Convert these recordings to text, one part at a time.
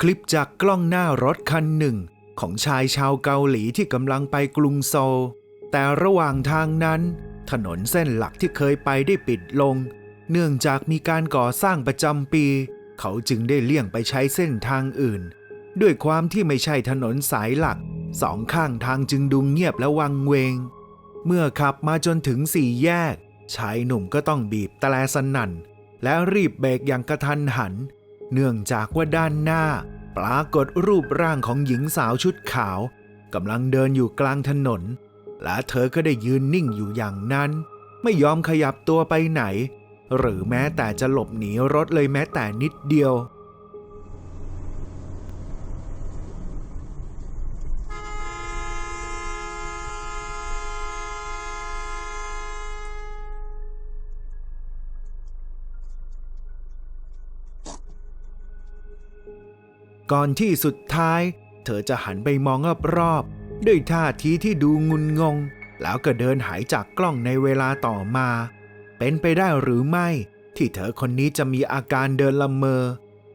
คลิปจากกล้องหน้ารถคันหนึ่ง ของชายชาวเกาหลีที่กำลังไปกรุงโซลแต่ระหว่างทางนั้น ถนนเส้นหลักที่เคยไปได้ปิดลง เนื่องจากมีการก่อสร้างประจำปี เขาจึงได้เลี่ยงไปใช้เส้นทางอื่น ด้วยความที่ไม่ใช่ถนนสายหลัก สองข้างทางจึงดูเงียบและวังเวง เมื่อขับมาจนถึงสี่แยก ชายหนุ่มก็ต้องบีบแตรสนั่น และรีบเบรกอย่างกระทันหัน เนื่องจากว่าด้านหน้า ปรากฏรูปร่างของหญิงสาวชุดขาวกำลังเดินอยู่กลางถนน และเธอก็ได้ยืนนิ่งอยู่อย่างนั้น ไม่ยอมขยับตัวไปไหน หรือแม้แต่จะหลบหนีรถเลยแม้แต่นิดเดียวก่อนที่สุดท้าย เธอจะหันไปมองรอบๆด้วยท่าทีที่ดูงุนงง แล้วก็เดินหายจากกล้องในเวลาต่อมา เป็นไปได้หรือไม่ ที่เธอคนนี้จะมีอาการเดินละเมอ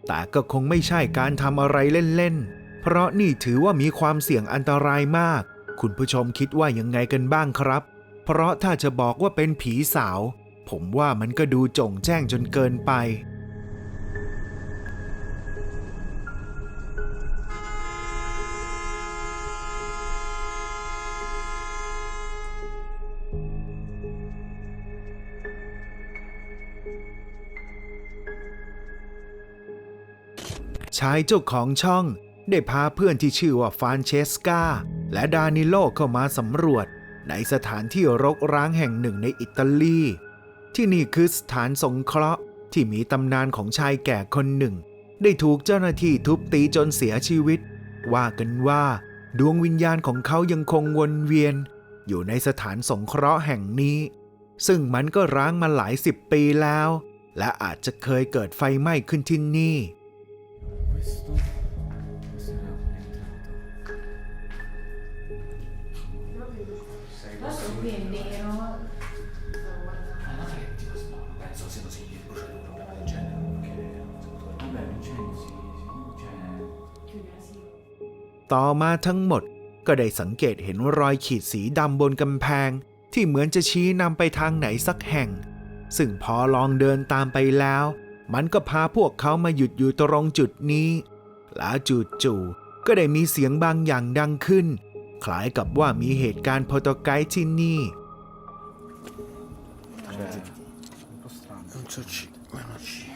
แต่ก็คงไม่ใช่การทำอะไรเล่นๆ เพราะนี่ถือว่ามีความเสี่ยงอันตรายมาก คุณผู้ชมคิดว่ายังไงกันบ้างครับ เพราะถ้าจะบอกว่าเป็นผีสาว ผมว่ามันก็ดูจงแจ้งจนเกินไป ชายเจ้าของช่อง ได้พาเพื่อนที่ชื่อว่าฟานเชสกาและดานิโลเข้ามาสำรวจ ในสถานที่รกร้างแห่งหนึ่งในอิตาลี ที่นี่คือสถานสงเคราะห์ ที่มีตำนานของชายแก่คนหนึ่ง ได้ถูกเจ้าหน้าที่ทุบตีจนเสียชีวิต ว่ากันว่า ดวงวิญญาณของเขายังคงวนเวียน อยู่ในสถานสงเคราะห์แห่งนี้ ซึ่งมันก็ร้างมาหลายสิบปีแล้ว และอาจจะเคยเกิดไฟไหม้ขึ้นที่นี่ Questo, questo era l'entrata. Questo qui è nero. Ma non è tipo no, non penso siano segni bruciatura o roba del genere, perché vabbè, l'incendio sì, sì, cioè Chiude sì. ต่อมาทั้งหมดก็ได้สังเกตเห็นรอยขีดสีดำบนกำแพง ที่เหมือนจะชี้นำไปทางไหนสักแห่ง ซึ่งพอลองเดินตามไปแล้ว มันก็พาพวกเขามาหยุดอยู่ตรงจุดนี้ และจู่ๆก็ได้มีเสียงบางอย่างดังขึ้น คล้ายกับว่ามีเหตุการณ์พโตไกที่นี่ cioè, un po' strano. Non so C, meno C.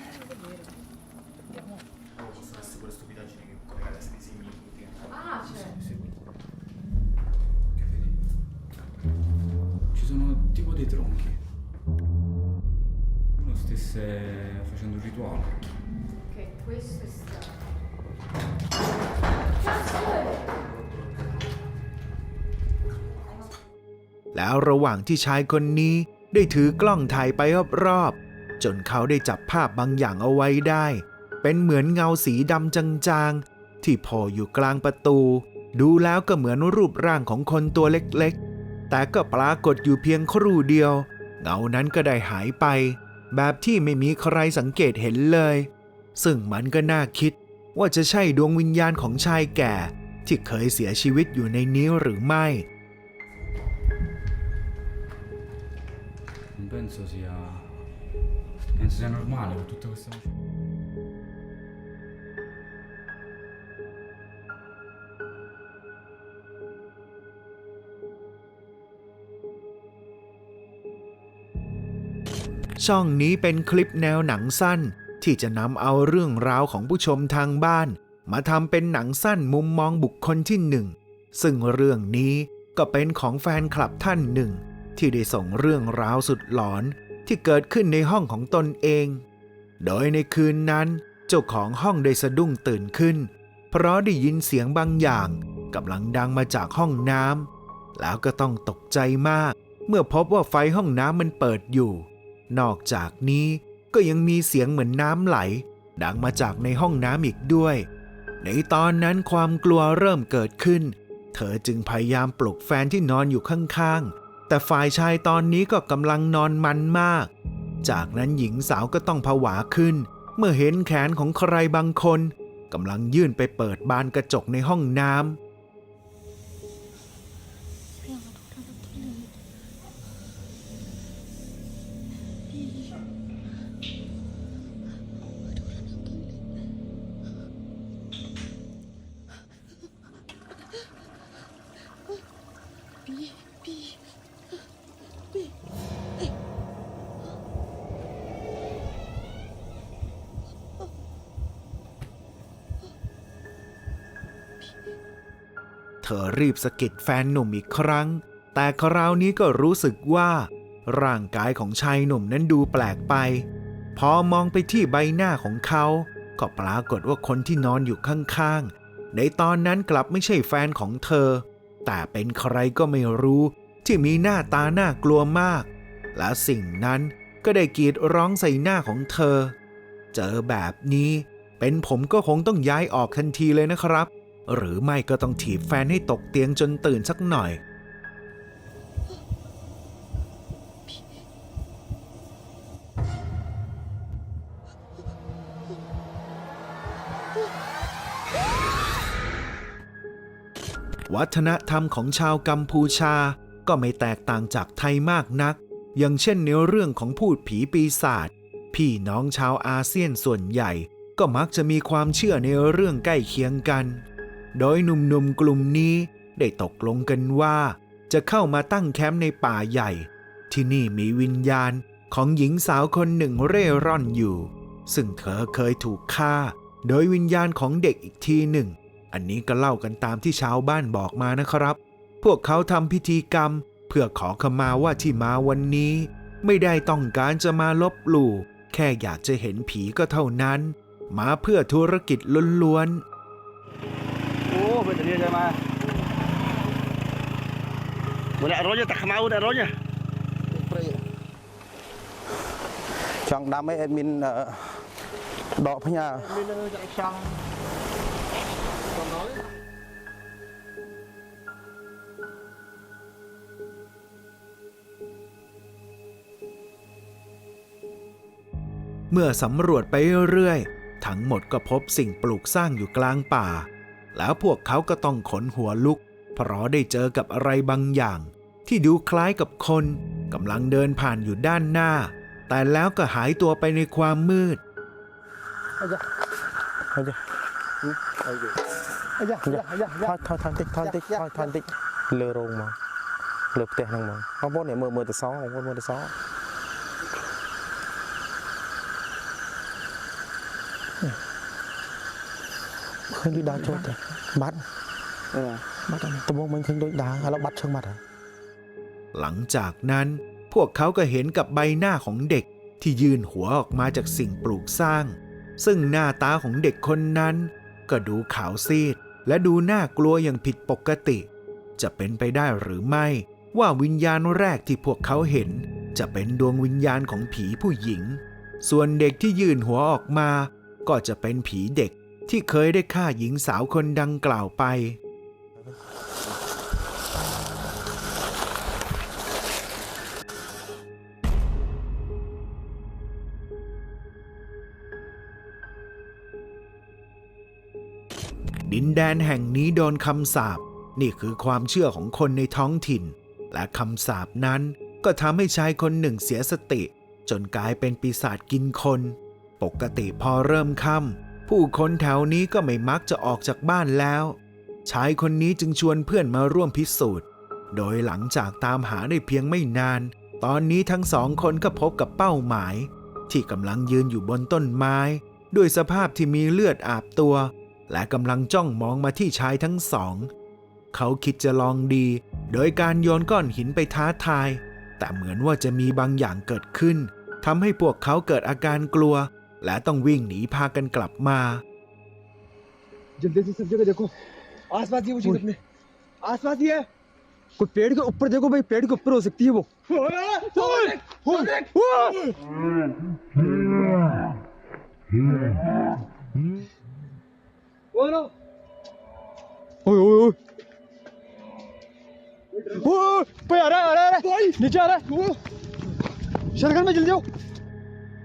Ci sono queste quelle stupidaggini stesse facendo un rituale. Ok, questo è stato. Cazzo è? แล้วระหว่างที่ชายคนนี้ได้ถือกล้องถ่ายไปรอบๆ จนเขาได้จับภาพบางอย่างเอาไว้ได้ เป็นเหมือนเงาสีดำจางๆ ที่โผล่อยู่กลางประตู ดูแล้วก็เหมือนรูปร่างของคนตัวเล็กๆ แต่ก็ปรากฏอยู่เพียงครู่เดียว เงานั้นก็ได้หายไป แบบที่ไม่มีใครสังเกตเห็นเลย ซึ่งมันก็น่าคิดว่าจะใช่ดวงวิญญาณของชายแก่ ที่เคยเสียชีวิตอยู่ในนี้หรือไม่ Non penso sia. Penso sia normale con tutte queste ช่องนี้เป็นคลิปแนวหนังสั้น ที่จะนำเอาเรื่องราวของผู้ชมทางบ้าน มาทำเป็นหนังสั้นมุมมองบุคคลที่หนึ่งซึ่งเรื่องนี้ก็เป็นของแฟนคลับท่านหนึ่ง ที่ได้ส่งเรื่องราวสุดหลอนที่เกิดขึ้นในห้องของตนเอง โดยในคืนนั้น เจ้าของห้องได้สะดุ้งตื่นขึ้น เพราะได้ยินเสียงบางอย่างกำลังดังมาจากห้องน้ำแล้วก็ต้องตกใจมาก เมื่อพบว่าไฟห้องน้ำมันเปิดอยู่ นอกจากนี้ก็ยังมีเสียงเหมือนน้ำไหล ดังมาจากในห้องน้ำอีกด้วย ในตอนนั้นความกลัวเริ่มเกิดขึ้น เธอจึงพยายามปลุกแฟนที่นอนอยู่ข้างๆ แต่ฝ่ายชายตอนนี้ก็กำลังนอนมันมาก จากนั้นหญิงสาวก็ต้องผวาขึ้น เมื่อเห็นแขนของใครบางคนกำลังยื่นไปเปิดบานกระจกในห้องน้ำ ธอรีบสะกิดแฟนหนุ่มอีกครั้ง แต่คราวนี้ก็รู้สึกว่า ร่างกายของชายหนุ่มนั้นดูแปลกไป พอมองไปที่ใบหน้าของเขา ก็ปรากฏว่าคนที่นอนอยู่ข้างๆ ในตอนนั้นกลับไม่ใช่แฟนของเธอ แต่เป็นใครก็ไม่รู้ ที่มีหน้าตาน่ากลัวมาก และสิ่งนั้นก็ได้กรีดร้องใส่หน้าของเธอ เจอแบบนี้เป็นผมก็คงต้องย้ายออกทันทีเลยนะครับ หรือไม่ก็ต้องถีบแฟนให้ตกเตียงจนตื่นสักหน่อย วัฒนธรรมของชาวกัมพูชาก็ไม่แตกต่างจากไทยมากนัก อย่างเช่นในเรื่องของพูดผีปีศาจพี่น้องชาวอาเซียนส่วนใหญ่ก็มักจะมีความเชื่อในเรื่องใกล้เคียงกัน โดยหนุ่มๆกลุ่มนี้ได้ตกลงกันว่า จะเข้ามาตั้งแคมป์ในป่าใหญ่ ที่นี่มีวิญญาณของหญิงสาวคนหนึ่งเร่ร่อนอยู่ ซึ่งเธอเคยถูกฆ่า โดยวิญญาณของเด็กอีกทีหนึ่ง อันนี้ก็เล่ากันตามที่ชาวบ้านบอกมานะครับ พวกเขาทำพิธีกรรม เพื่อขอขมาว่าที่มาวันนี้ ไม่ได้ต้องการจะมาลบหลู่แค่อยากจะเห็นผีก็เท่านั้น มาเพื่อธุรกิจล้วนๆ Oh, betul dia sama. Boleh rohnya tak mau dah rohnya. ចង់ដាំអីអេដមីនអឺដកផ្ញើ Bila tak sang. Kau nói. เมื่อสำรวจไปเรื่อยๆ ทั้งหมดก็พบสิ่งปลูกสร้างอยู่กลางป่า แล้วพวกเขาก็ต้องขนหัวลุก เพราะได้เจอกับอะไรบางอย่าง ที่ดูคล้ายกับคนกำลังเดินผ่านอยู่ด้านหน้า แต่แล้วก็หายตัวไปในความมืดทอนทอนติกทอนติกทอนติกเลือลงมาเลือเตะลงมาข้างบนเนี่ยเมื่อเมื่อแต่ซ้อข้างบนมื่อแต่ซ้อ ឃើញដូចដើរចូលទៅបាត់បាត់ហើយដំបងមិនឃើញដូចដើរឥឡូវបាត់ឈឹងបាត់ហើយ หลังจากนั้นพวกเขาก็เห็นกับใบหน้าของเด็กที่ยื่นหัวออกมาจากสิ่งปลูกสร้าง ซึ่งหน้าตาของเด็กคนนั้น ก็ดูขาวซีด และดูน่ากลัวอย่างผิดปกติ จะเป็นไปได้หรือไม่ ว่าวิญญาณแรกที่พวกเขาเห็น จะเป็นดวงวิญญาณของผีผู้หญิง ส่วนเด็กที่ยื่นหัวออกมา ก็จะเป็นผีเด็ก ที่เคยได้ฆ่าหญิงสาวคนดังกล่าวไป ดินแดนแห่งนี้โดนคำสาปนี่คือความเชื่อของคนในท้องถิ่น และคำสาปนั้นก็ทำให้ชายคนหนึ่งเสียสติ จนกลายเป็นปีศาจกินคน ปกติพอเริ่มค่ำ ผู้คนแถวนี้ก็ไม่มักจะออกจากบ้านแล้ว ชายคนนี้จึงชวนเพื่อนมาร่วมพิสูจน์ โดยหลังจากตามหาได้เพียงไม่นาน ตอนนี้ทั้งสองคนก็พบกับเป้าหมาย ที่กำลังยืนอยู่บนต้นไม้ ด้วยสภาพที่มีเลือดอาบตัว และกำลังจ้องมองมาที่ชายทั้งสอง เขาคิดจะลองดี โดยการโยนก้อนหินไปท้าทาย แต่เหมือนว่าจะมีบางอย่างเกิดขึ้นทำให้พวกเขาเกิดอาการกลัว และต้องวิ่งหนีพากันกลับมา जल्दी से सब जगह देखो आसपास ये वो चीज अपने आसपास ही है कोई पेड़ के ऊपर देखो भाई पेड़ के ऊपर हो सकती है वो ओए ओए ओए ओए भाई आ रहा है आ रहा है, आ रहा है नीचे आ रहा है शरगन में जल्दी आओ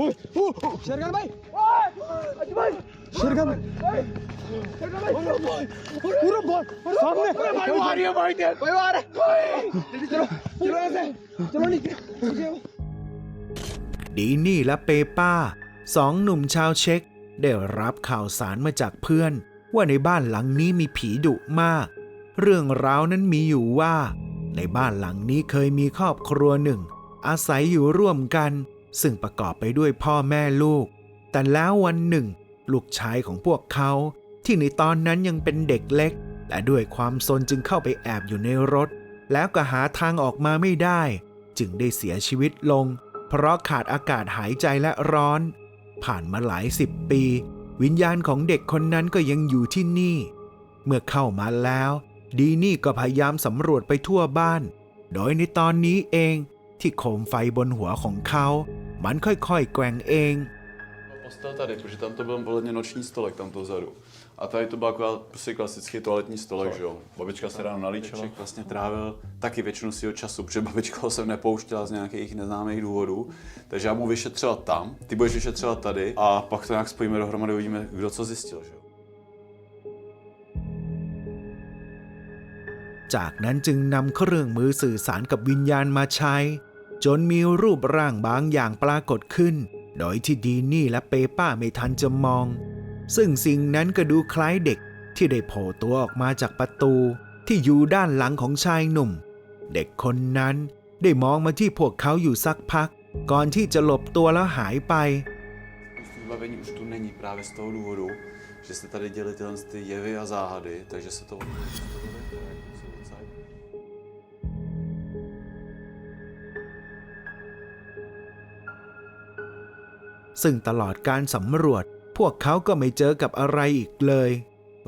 ओए ओ शरगन भाई ओए भाई शरगन भाई शरगन भाई पूरा बॉल सामने भाई आ रही है भाई भाई आ रहा है जल्दी चलो चलो ऐसे चलो नीचे ดีนี่และเปป้าสองหนุ่มชาวเช็ก ได้รับข่าวสารมาจากเพื่อน ว่าในบ้านหลังนี้มีผีดุมาก เรื่องราวนั้นมีอยู่ว่า ในบ้านหลังนี้เคยมีครอบครัวหนึ่ง อาศัยอยู่ร่วมกัน ซึ่งประกอบไปด้วยพ่อแม่ลูก แต่แล้ววันหนึ่ง ลูกชายของพวกเขา ที่ในตอนนั้นยังเป็นเด็กเล็ก และด้วยความซนจึงเข้าไปแอบอยู่ในรถ แล้วก็หาทางออกมาไม่ได้ จึงได้เสียชีวิตลง เพราะขาดอากาศหายใจและร้อน ผ่านมาหลายสิบปี วิญญาณของเด็กคนนั้นก็ยังอยู่ที่นี่ เมื่อเข้ามาแล้ว ดีนี่ก็พยายามสำรวจไปทั่วบ้าน โดยในตอนนี้เองที่โคมไฟบนหัวของเขา มันค่อยๆแกว่งเอง Postel tady, protože tam to byl podle mě noční stolek tam to vzadu. A tady to byl akorát prostě klasický toaletní stolek, že jo. Babička se ráno nalíčila. vlastně trávil taky většinu svého času, protože babička ho sem nepouštěla z nějakých neznámých důvodů. Takže já mu vyšetřovat tam, ty budeš vyšetřovat tady a pak to nějak spojíme dohromady, uvidíme, kdo co zjistil, že jo. จากนั้นจึงนำเครื่องมือสื่อสารกับวิญญาณมาใช้ จนมีรูปร่างบางอย่างปรากฏขึ้น โดยที่ดีนี่และเปป้าไม่ทันจะมอง ซึ่งสิ่งนั้นก็ดูคล้ายเด็กที่ได้โผล่ตัวออกมาจากประตูที่อยู่ด้านหลังของชายหนุ่ม เด็กคนนั้นได้มองมาที่พวกเขาอยู่สักพัก ก่อนที่จะหลบตัวแล้วหายไป že se tady děly tyhle ty jevy a záhady, takže se to... ซึ่งตลอดการสำรวจ พวกเขาก็ไม่เจอกับอะไรอีกเลย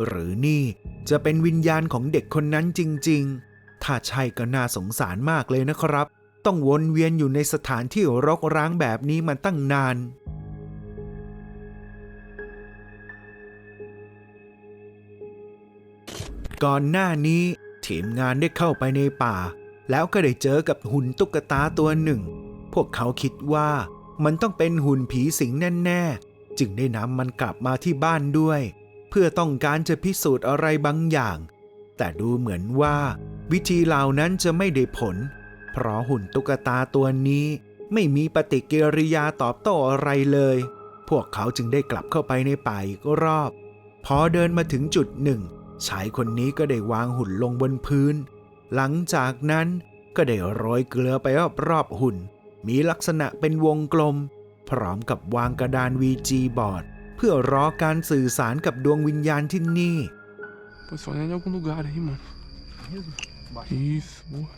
หรือนี่จะเป็นวิญญาณของเด็กคนนั้นจริง ๆ ถ้าใช่ก็น่าสงสารมากเลยนะครับ ต้องวนเวียนอยู่ในสถานที่รกร้างแบบนี้มาตั้งนาน ก่อนหน้านี้ทีมงานได้เข้าไปในป่า แล้วก็ได้เจอกับหุ่นตุ๊กตาตัวหนึ่ง พวกเขาคิดว่า มันต้องเป็นหุ่นผีสิงแน่ๆ จึงได้นำมันกลับมาที่บ้านด้วย เพื่อต้องการจะพิสูจน์อะไรบางอย่าง แต่ดูเหมือนว่า วิธีเหล่านั้นจะไม่ได้ผล เพราะหุ่นตุ๊กตาตัวนี้ ไม่มีปฏิกิริยาตอบโต้อะไรเลย พวกเขาจึงได้กลับเข้าไปในป่าอีกรอบ พอเดินมาถึงจุดหนึ่งชายคนนี้ก็ได้วางหุ่นลงบนพื้น หลังจากนั้นก็ได้โรยเกลือไปรอบๆหุ่น มีลักษณะเป็นวงกลม พร้อมกับวางกระดานวีจีบอร์ดเพื่อรอการสื่อสารกับดวงวิญญาณที่นี่ Pô, só olhar em algum lugar aí, mano. Isso, boa.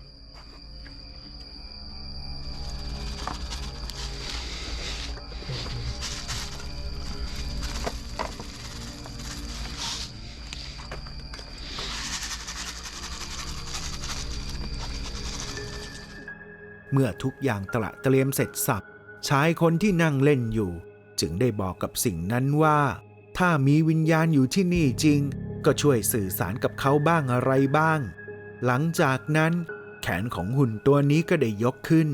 มื่อทุกอย่างตระเตรียมเสร็จสับชายคนที่นั่งเล่นอยู่ จึงได้บอกกับสิ่งนั้นว่า ถ้ามีวิญญาณอยู่ที่นี่จริง ก็ช่วยสื่อสารกับเขาบ้างอะไรบ้าง หลังจากนั้นแขนของหุ่นตัวนี้ก็ได้ยกขึ้น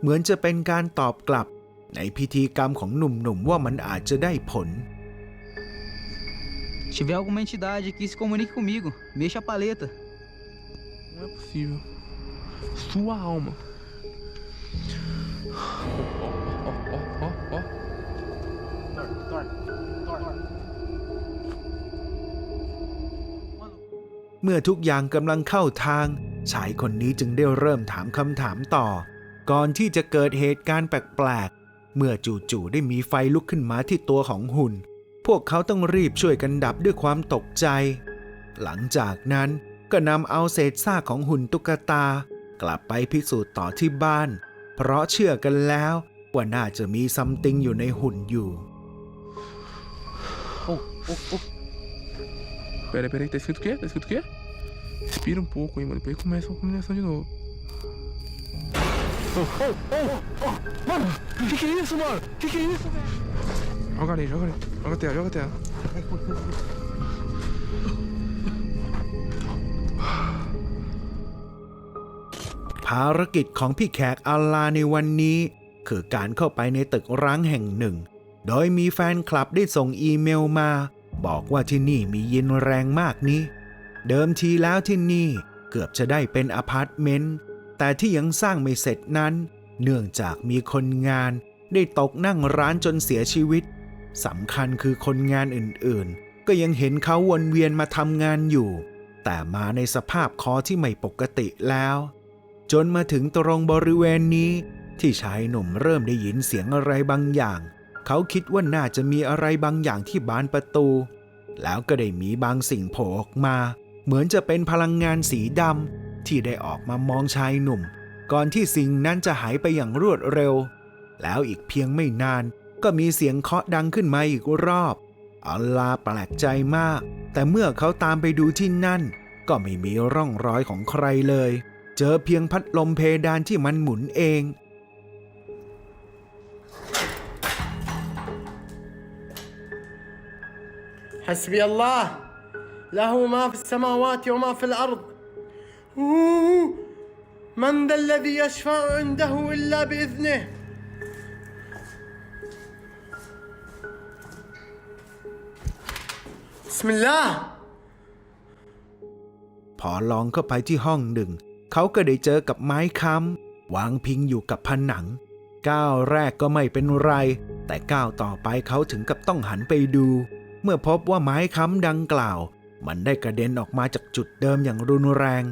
เหมือนจะเป็นการตอบกลับ ในพิธีกรรมของหนุ่มๆว่ามันอาจจะได้ผล Se tiver alguma entidade aqui, se comunique comigo. Mexa a paleta. Não é possível. Sua alma. เมื่อทุกอย่างกำลังเข้าทาง ชายคนนี้จึงได้เริ่มถามคำถามต่อ ก่อนที่จะเกิดเหตุการณ์แปลกๆ เมื่อจู่ๆได้มีไฟลุกขึ้นมาที่ตัวของหุ่น พวกเขาต้องรีบช่วยกันดับด้วยความตกใจ หลังจากนั้นก็นำเอาเศษซากของหุ่นตุ๊กตา กลับไปพิสูจน์ต่อที่บ้าน เพราะเชื่อกันแล้วว่าน่าจะมีซัมติงอยู่ในหุ่นอยู่ Pera, pera aí, tá escrito o quê? Tá escrito o quê? Respira um pouco aí, mano. Depois começa a combinação de novo. Oh, oh, oh, oh, mano! Que que é isso, mano? Que que é isso, velho? Joga ali, joga ali. Joga a terra, joga a terra. ภารกิจของพี่แขกอัลลาในวันนี้ คือการเข้าไปในตึกร้างแห่งหนึ่ง โดยมีแฟนคลับได้ส่งอีเมลมา บอกว่าที่นี่มีเย็นแรงมากนี้ เดิมทีแล้วที่นี่เกือบจะได้เป็นอพาร์ตเมนต์แต่ที่ยังสร้างไม่เสร็จนั้น เนื่องจากมีคนงานได้ตกนั่งร้านจนเสียชีวิตสำคัญคือคนงานอื่นๆ ก็ยังเห็นเขาวนเวียนมาทำงานอยู่ แต่มาในสภาพคอที่ไม่ปกติแล้ว จนมาถึงตรงบริเวณนี้ ที่ชายหนุ่มเริ่มได้ยินเสียงอะไรบางอย่าง เขาคิดว่าน่าจะมีอะไรบางอย่างที่บานประตู แล้วก็ได้มีบางสิ่งโผล่ออกมา เหมือนจะเป็นพลังงานสีดำที่ได้ออกมามองชายหนุ่ม ก่อนที่สิ่งนั้นจะหายไปอย่างรวดเร็ว แล้วอีกเพียงไม่นานก็มีเสียงเคาะดังขึ้นมาอีกรอบอัลลาแปลกใจมาก แต่เมื่อเขาตามไปดูที่นั่น ก็ไม่มีร่องรอยของใครเลย เจอเพียงพัดลมเพดานที่มันหมุนเอง حسبي الله له ما في السماوات وما في الأرض أوه. من ذا الذي يشفع عنده إلا بإذنه بسم الله พอลองเข้าไปที่ห้องหนึ่ง เขาก็ได้เจอกับไม้ค้ำวางพิงอยู่กับผนัง ก้าวแรกก็ไม่เป็นไร แต่ก้าวต่อไปเขาถึงกับต้องหันไปดู เมื่อพบว่าไม้ค้ำดังกล่าว มันได้กระเด็นออกมาจากจุดเดิมอย่างรุนแรง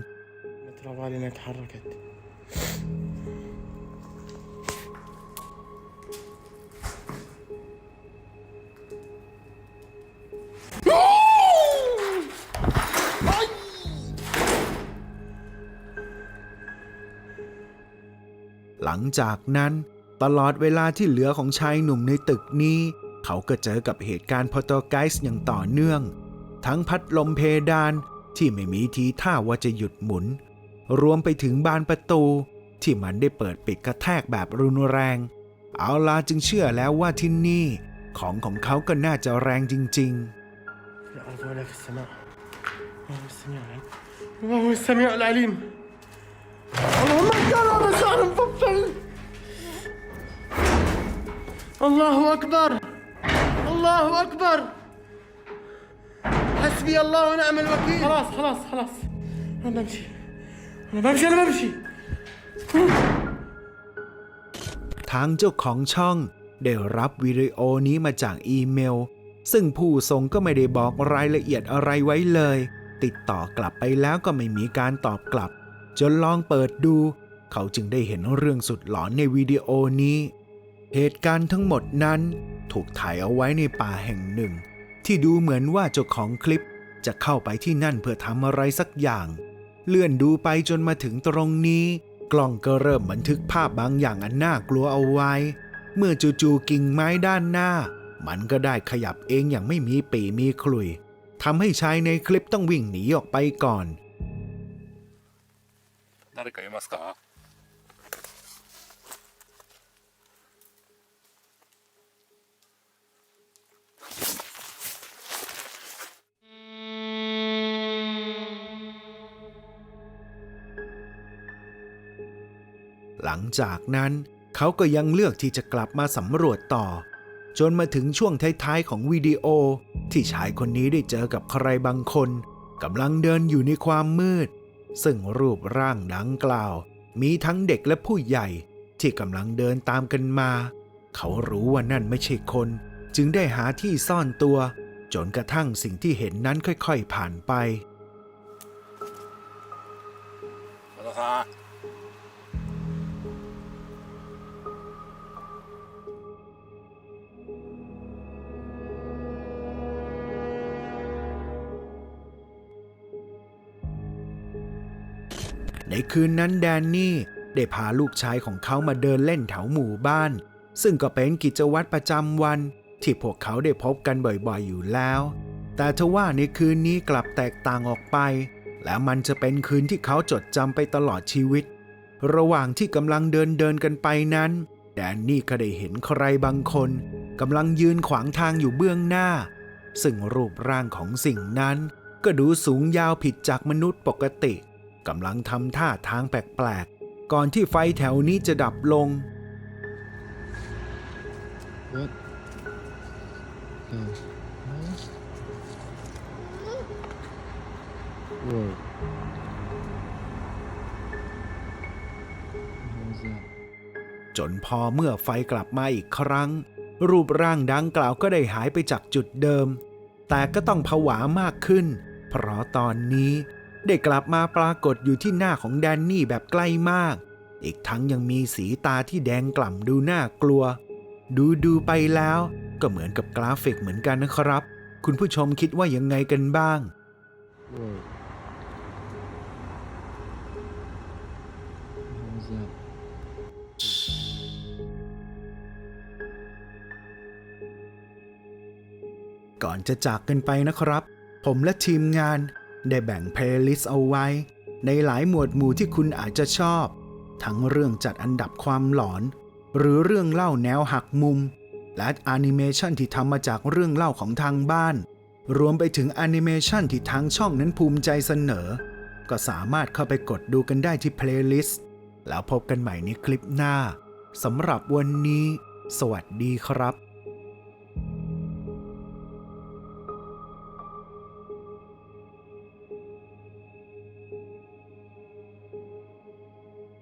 หลังจากนั้นตลอดเวลาที่เหลือของชายหนุ่มในตึกนี้ เขาก็เจอกับเหตุการณ์พอตไกส์อย่างต่อเนื่อง ทั้งพัดลมเพดานที่ไม่มีทีท่าว่าจะหยุดหมุน รวมไปถึงบานประตู ที่มันได้เปิดปิดกระแทกแบบรุนแรง เอาลาจึงเชื่อแล้วว่าที่นี่ ของของเขาก็น่าจะแรงจริง ๆ في الأرض ولا في السماء وهو السميع العليم وهو السميع العليم اللهم اجعلنا مسار مفضل الله أكبر الله أكبر حسبي الله ونعم الوكيل خلاص خلاص خلاص أنا بمشي أنا بمشي أنا بمشي ทางเจ้าของช่องได้รับวิดีโอนี้มาจากอีเมล ซึ่งผู้ส่งก็ไม่ได้บอกรายละเอียดอะไรไว้เลย ติดต่อกลับไปแล้วก็ไม่มีการตอบกลับ จนลองเปิดดู เขาจึงได้เห็นเรื่องสุดหลอนในวิดีโอนี้ เหตุการณ์ทั้งหมดนั้นถูกถ่ายเอาไว้ในป่าแห่งหนึ่ง ที่ดูเหมือนว่าเจ้าของคลิปจะเข้าไปที่นั่นเพื่อทำอะไรสักอย่าง เลื่อนดูไปจนมาถึงตรงนี้ กล้องก็เริ่มบันทึกภาพบางอย่างอันน่ากลัวเอาไว้ เมื่อจู่ๆกิ่งไม้ด้านหน้า มันก็ได้ขยับเองอย่างไม่มีปีมีคลุยทำให้ชายในคลิปต้องวิ่งหนีออกไปก่อน 誰かいますか หลังจากนั้นเขาก็ยังเลือกที่จะกลับมาสำรวจต่อ จนมาถึงช่วงท้ายๆของวิดีโอ ที่ชายคนนี้ได้เจอกับใครบางคนกำลังเดินอยู่ในความมืด ซึ่งรูปร่างดังกล่าว มีทั้งเด็กและผู้ใหญ่ที่กำลังเดินตามกันมา เขารู้ว่านั่นไม่ใช่คน จึงได้หาที่ซ่อนตัว จนกระทั่งสิ่งที่เห็นนั้นค่อย ๆ ผ่านไปในคืนนั้นแดนนี่ได้พาลูกชายของเขามาเดินเล่นแถวหมู่บ้าน ซึ่งก็เป็นกิจวัตรประจำวัน ที่พวกเขาได้พบกันบ่อยๆอยู่แล้ว แต่ทว่าในคืนนี้กลับแตกต่างออกไป และมันจะเป็นคืนที่เขาจดจำไปตลอดชีวิต ระหว่างที่กำลังเดินเดินกันไปนั้นแดนนี่ก็ได้เห็นใครบางคนกำลังยืนขวางทางอยู่เบื้องหน้า ซึ่งรูปร่างของสิ่งนั้น ก็ดูสูงยาวผิดจากมนุษย์ปกติกำลังทำท่าทางแปลกๆ ก่อนที่ไฟแถวนี้จะดับลง จนพอเมื่อไฟกลับมาอีกครั้ง รูปร่างดังกล่าวก็ได้หายไปจากจุดเดิม แต่ก็ต้องผวามากขึ้น เพราะตอนนี้ได้กลับมาปรากฏอยู่ที่หน้าของแดนนี่แบบใกล้มาก อีกทั้งยังมีสีตาที่แดงกล่ำดูน่ากลัว ดูดูไปแล้ว ก็เหมือนกับกราฟิกเหมือนกันนะครับ คุณผู้ชมคิดว่ายังไงกันบ้าง ก่อนจะจากกันไปนะครับ ผมและทีมงานได้แบ่งเพลย์ลิสต์เอาไว้ ในหลายหมวดหมู่ที่คุณอาจจะชอบ ทั้งเรื่องจัดอันดับความหลอน หรือเรื่องเล่าแนวหักมุม และแอนิเมชันที่ทำมาจากเรื่องเล่าของทางบ้าน รวมไปถึงแอนิเมชันที่ทางช่องนั้นภูมิใจเสนอ ก็สามารถเข้าไปกดดูกันได้ที่เพลย์ลิสต์แล้วพบกันใหม่ในคลิปหน้าสำหรับวันนี้ สวัสดีครับ